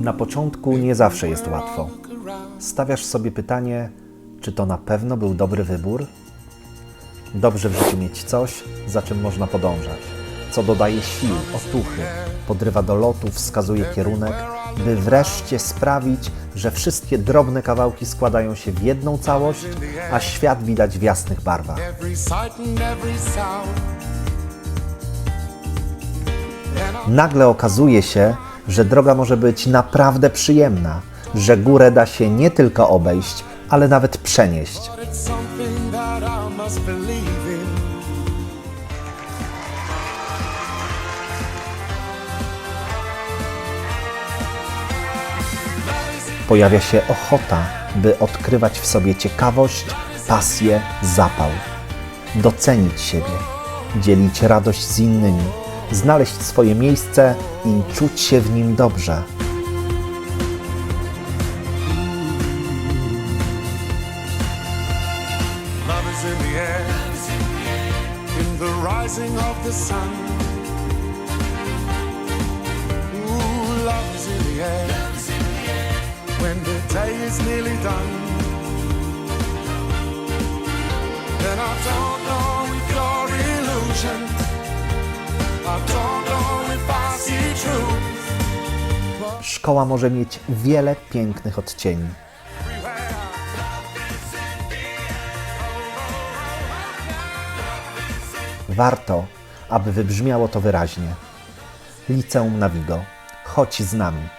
Na początku nie zawsze jest łatwo. Stawiasz sobie pytanie, czy to na pewno był dobry wybór? Dobrze w życiu mieć coś, za czym można podążać, co dodaje sił, otuchy, podrywa do lotu, wskazuje kierunek, by wreszcie sprawić, że wszystkie drobne kawałki składają się w jedną całość, a świat widać w jasnych barwach. Nagle okazuje się, że droga może być naprawdę przyjemna, że górę da się nie tylko obejść, ale nawet przenieść. Pojawia się ochota, by odkrywać w sobie ciekawość, pasję, zapał, docenić siebie, dzielić radość z innymi, znaleźć swoje miejsce i czuć się w nim dobrze. When the day is nearly done. Szkoła może mieć wiele pięknych odcieni. Warto, aby wybrzmiało to wyraźnie. Liceum Navigo. Chodź z nami.